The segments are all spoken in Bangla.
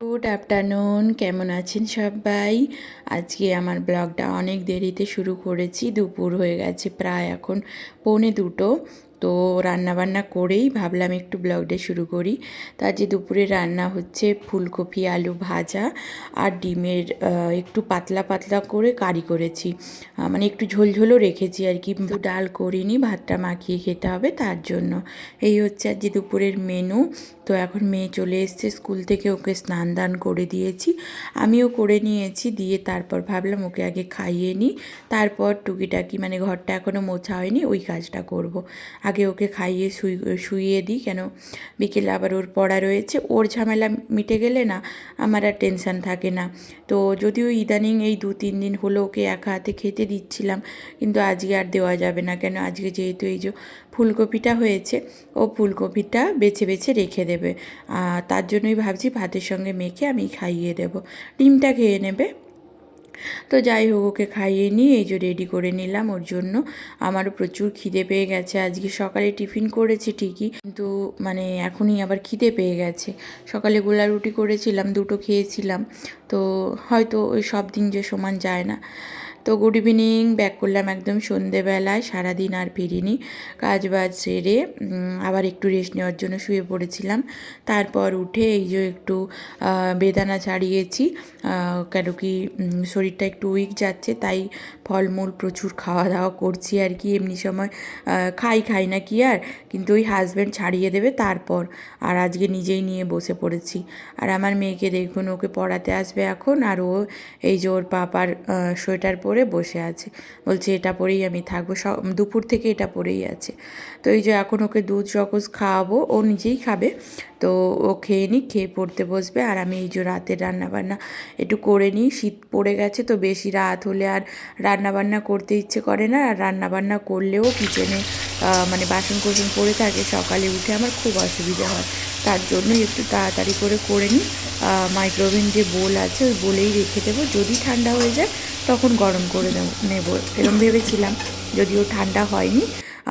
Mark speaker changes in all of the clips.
Speaker 1: গুড আফটারনুন কেমন আছেন সবাই? আজকে আমার ব্লগটা অনেক দেরিতে শুরু করেছি, দুপুর হয়ে গেছে, প্রায় এখন পৌনে দুটো। তো রান্নাবান্না করেই ভাবলাম একটু ব্লগটা শুরু করি। তো যে দুপুরে রান্না হচ্ছে ফুলকপি, আলু ভাজা আর ডিমের একটু পাতলা পাতলা করে কারি করেছি। মানে একটু ঝোলঝোলও রেখেছি আর কি। ডাল করিনি, ভাতটা মাখিয়ে খেতে হবে তার জন্য। এই হচ্ছে আর যে দুপুরের মেনু তো এখন মেয়ে চলে এসছে স্কুল থেকে, ওকে স্নান দান করে দিয়েছি। আমিও করে নিয়েছি, দিয়ে তারপর ভাবলাম ওকে আগে খাইয়ে নিই। তারপর টুকিটাকি মানে ঘরটা এখনও মোছা হয়নি, ওই কাজটা করব। আগে ওকে খাইয়ে শুই, শুইয়ে দিই কেন? বিকেলে আবার ওর পড়া রয়েছে। ওর ঝামেলা মিটে গেলে না আমার আর টেনশন থাকে না। তো যদিও ইদানিং এই দু তিন দিন হলো ওকে একা হাতে খেতে দিচ্ছিলাম, কিন্তু আজকে আর দেওয়া যাবে না। কেন? আজকে যেহেতু এই যে ফুলকপিটা হয়েছে, ও ফুলকপিটা বেছে বেছে রেখে দেবে। তার জন্যই ভাবছি ভাতের সঙ্গে মেখে আমি খাইয়ে দেব। ডিমটা খেয়ে নেবে। তো যাই হোক, ওকে খাইয়ে নিয়ে এই যে রেডি করে নিলাম ওর জন্য। আমারও প্রচুর খিদে পেয়ে গেছে। আজকে সকালে টিফিন করেছি ঠিকই, কিন্তু মানে এখনই আবার খিদে পেয়ে গেছে। সকালে গোলা রুটি করেছিলাম, দুটো খেয়েছিলাম। তো হয়তো ওই সব দিন যে সমান যায় না। তো গুড ইভিনিং ব্যাক করলাম একদম সন্ধেবেলায়, সারাদিন আর ফিরিনি। কাজ বাজ সেরে আবার একটু রেস্ট নেওয়ার জন্য শুয়ে পড়েছিলাম। তারপর উঠে এই যে একটু বেদানা ছাড়িয়েছি। কেন কি শরীরটা একটু উইক যাচ্ছে, তাই ফলমূল প্রচুর খাওয়া দাওয়া করছি আর কি। এমনি সময় খাই খাই না কি আর, কিন্তু ওই হাজব্যান্ড ছাড়িয়ে দেবে, তারপর আর আজকে নিজেই নিয়ে বসে পড়েছি। আর আমার মেয়েকে দেখুন, ওকে পড়াতে আসবে এখন, আর ও এই যে ওর পাপার সোয়েটার পরে বসে আছে। বলছে, এটা পরেই আমি থাকব, সব, দুপুর থেকে এটা পরেই আছে। তো এই যে এখন ওকে দুধ সকস খাওয়াবো, ও নিজেই খাবে। তো ও খেয়ে নিক, খেয়ে পড়তে বসবে। আর আমি এই যে রাতের রান্নাবান্না একটু করে নিই। শীত পড়ে গেছে তো বেশি রাত হলে আর রান্নাবান্না করতে ইচ্ছে করে না। আর রান্নাবান্না করলেও কিচেনে মানে বাসন কোসন পড়ে থাকে, সকালে উঠে আমার খুব অসুবিধা হয়। তার জন্যই একটু তাড়াতাড়ি করে করে নিই। মাইক্রোওভেন যে বোল আছে, ওই বোলেই রেখে দেবো। যদি ঠান্ডা হয়ে যায় তখন গরম করে নেব নেব। এরম ভেবেছিলাম। যদিও ঠান্ডা হয়নি,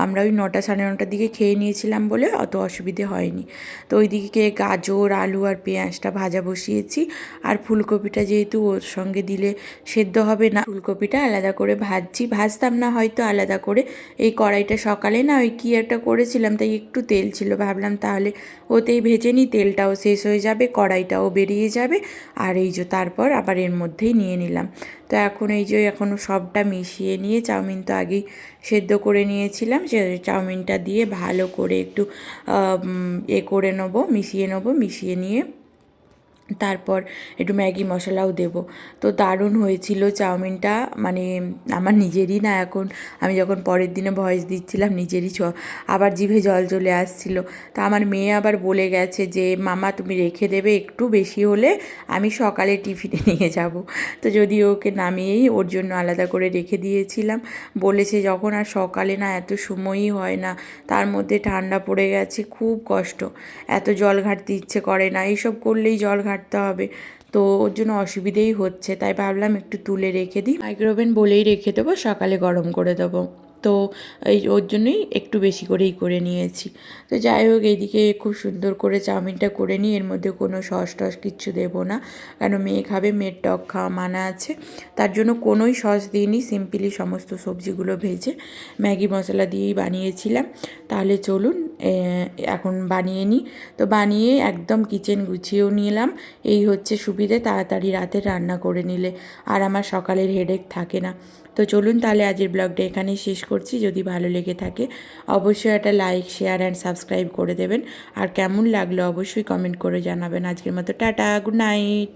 Speaker 1: আমরা ওই নটা সাড়ে নটার দিকে খেয়ে নিয়েছিলাম বলে অত অসুবিধে হয়নি। তো ওই দিকে গাজর, আলু আর পেঁয়াজটা ভাজা বসিয়েছি। আর ফুলকপিটা যেহেতু ওর সঙ্গে দিলে সেদ্ধ হবে না, ফুলকপিটা আলাদা করে ভাজছি। ভাজতাম না হয়তো আলাদা করে। এই কড়াইটা সকালে না ওই কী একটা করেছিলাম, তাই একটু তেল ছিল। ভাবলাম তাহলে ওতেই ভেজে নিই, তেলটাও শেষ হয়ে যাবে, কড়াইটাও বেরিয়ে যাবে। আর এই যে তারপর আবার এর মধ্যেই নিয়ে নিলাম। তো এখন এই যে এখন সবটা মিশিয়ে নিয়ে চাউমিন তো আগেই সেদ্ধ করে নিয়েছিলাম, সে চাউমিনটা দিয়ে ভালো করে একটু এ করে নেব, মিশিয়ে নেব, মিশিয়ে নিয়ে তারপর একটু ম্যাগি মশলাও দেব। তো দারুণ হয়েছিল চাউমিনটা। মানে আমার নিজেরই না এখন। আমি যখন পরের দিনে ভয়েস দিচ্ছিলাম, নিজেরই ছ আবার জিভে জল চলে আসছিল। তা আমার মেয়ে আবার বলে গেছে যে, মামা, তুমি রেখে দেবে একটু বেশি হলে আমি সকালে টিফিনে নিয়ে যাব। তো যদি ওকে নামিয়েই ওর জন্য আলাদা করে রেখে দিয়েছিলাম। বলেছে, যখন আর সকালে না এত সময়ই হয় না, তার মধ্যে ঠান্ডা পড়ে গেছে, খুব কষ্ট। এত জল ঘাটতে ইচ্ছে করে না। এইসব করলেই জল ঘাটতে হবে। তো ওর জন্য অসুবিধেই হচ্ছে, তাই ভাবলাম একটু তুলে রেখে দিই। মাইক্রোওভেন বলেই রেখে দেবো, সকালে গরম করে দেবো। তো এই ওর জন্যই একটু বেশি করেই করে নিয়েছি। তো যাই হোক, এইদিকে খুব সুন্দর করে চাউমিনটা করে নিই, এর মধ্যে কোনো সস টস কিচ্ছু দেবো না। কেন, মেয়ে খাবে, মেয়ের টক খাওয়া মানা আছে। তার জন্য কোনোই সস দিইনি, সিম্পলি সমস্ত সবজিগুলো ভেজে ম্যাগি মশলা দিয়েই বানিয়েছিলাম। তাহলে চলুন এখন বানিয়ে নিই। তো বানিয়ে একদম কিচেন গুছিয়েও নিলাম। এই হচ্ছে সুবিধে, তাড়াতাড়ি রাতে রান্না করে নিলে আর আমার সকালের হেডেক থাকে না। তো চলুন তাহলে আজের ব্লগটা এখানেই শেষ করছি। যদি ভালো লেগে থাকে, অবশ্যই একটা লাইক শেয়ার অ্যান্ড সাবস্ক্রাইব করে দেবেন। আর কেমন লাগল অবশ্যই কমেন্ট করে জানাবেন। আজকের মতো টাটা গুড নাইট